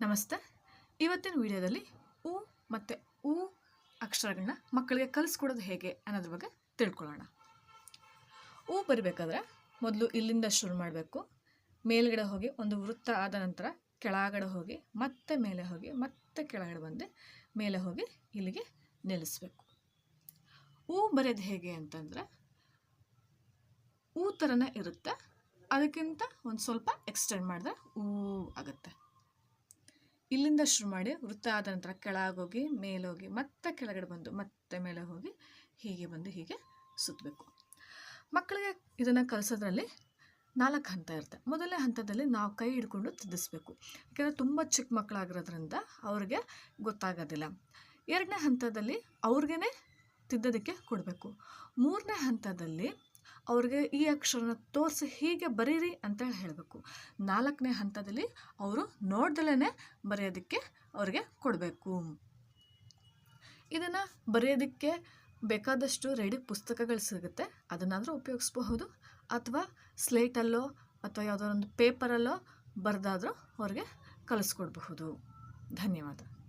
ನಮಸ್ತೆ. ಇವತ್ತಿನ ವಿಡಿಯೋದಲ್ಲಿ ಉ ಮತ್ತು ಉ ಅಕ್ಷರಗಳನ್ನ ಮಕ್ಕಳಿಗೆ ಕಲಿಸ್ಕೊಡೋದು ಹೇಗೆ ಅನ್ನೋದ್ರ ಬಗ್ಗೆ ತಿಳ್ಕೊಳ್ಳೋಣ. ಉ ಬರಿಬೇಕಾದ್ರೆ ಮೊದಲು ಇಲ್ಲಿಂದ ಶುರು ಮಾಡಬೇಕು. ಮೇಲ್ಗಡೆ ಹೋಗಿ ಒಂದು ವೃತ್ತ ಆದ ನಂತರ ಕೆಳಗಡೆ ಹೋಗಿ, ಮತ್ತೆ ಮೇಲೆ ಹೋಗಿ, ಮತ್ತೆ ಕೆಳಗಡೆ ಬಂದು ಮೇಲೆ ಹೋಗಿ ಇಲ್ಲಿಗೆ ನಿಲ್ಲಿಸ್ಬೇಕು. ಹೂ ಬರೆಯೋದು ಹೇಗೆ ಅಂತಂದರೆ ಹೂ ಥರನೇ ಇರುತ್ತೆ. ಅದಕ್ಕಿಂತ ಒಂದು ಸ್ವಲ್ಪ ಎಕ್ಸ್ಟೆಂಡ್ ಮಾಡಿದ್ರೆ ಹೂ ಆಗುತ್ತೆ. ಇಲ್ಲಿಂದ ಶುರು ಮಾಡಿ ವೃತ್ತ ಆದ ನಂತರ ಕೆಳಗೋಗಿ, ಮೇಲೋಗಿ, ಮತ್ತೆ ಕೆಳಗಡೆ ಬಂದು ಮತ್ತೆ ಮೇಲೆ ಹೋಗಿ, ಹೀಗೆ ಬಂದು ಹೀಗೆ ಸುತ್ತಬೇಕು ಮಕ್ಕಳಿಗೆ ಇದನ್ನು ಕಲಿಸೋದ್ರಲ್ಲಿ ನಾಲ್ಕು ಹಂತ ಇರುತ್ತೆ. ಮೊದಲನೇ ಹಂತದಲ್ಲಿ ನಾವು ಕೈ ಹಿಡ್ಕೊಂಡು ತಿದ್ದಿಸ್ಬೇಕು. ಯಾಕೆಂದರೆ ತುಂಬ ಚಿಕ್ಕ ಮಕ್ಕಳಾಗಿರೋದ್ರಿಂದ ಅವ್ರಿಗೆ ಗೊತ್ತಾಗೋದಿಲ್ಲ. ಎರಡನೇ ಹಂತದಲ್ಲಿ ಅವ್ರಿಗೇ ತಿದ್ದೋದಕ್ಕೆ ಕೊಡಬೇಕು. ಮೂರನೇ ಹಂತದಲ್ಲಿ ಅವ್ರಿಗೆ ಈ ಅಕ್ಷರನ ತೋರಿಸಿ ಹೀಗೆ ಬರೀರಿ ಅಂತ ಹೇಳಬೇಕು. ನಾಲ್ಕನೇ ಹಂತದಲ್ಲಿ ಅವರು ನೋಡ್ದಲೇ ಬರೆಯೋದಕ್ಕೆ ಅವ್ರಿಗೆ ಕೊಡಬೇಕು. ಇದನ್ನು ಬರೆಯೋದಕ್ಕೆ ಬೇಕಾದಷ್ಟು ರೆಡಿ ಪುಸ್ತಕಗಳು ಸಿಗುತ್ತೆ. ಅದನ್ನಾದರೂ ಉಪಯೋಗಿಸ್ಬಹುದು. ಅಥವಾ ಸ್ಲೇಟಲ್ಲೋ ಅಥವಾ ಯಾವುದೋ ಒಂದು ಪೇಪರಲ್ಲೋ ಬರೆದಾದರೂ ಅವ್ರಿಗೆ ಕಲಿಸ್ಕೊಡ್ಬಹುದು ಧನ್ಯವಾದ.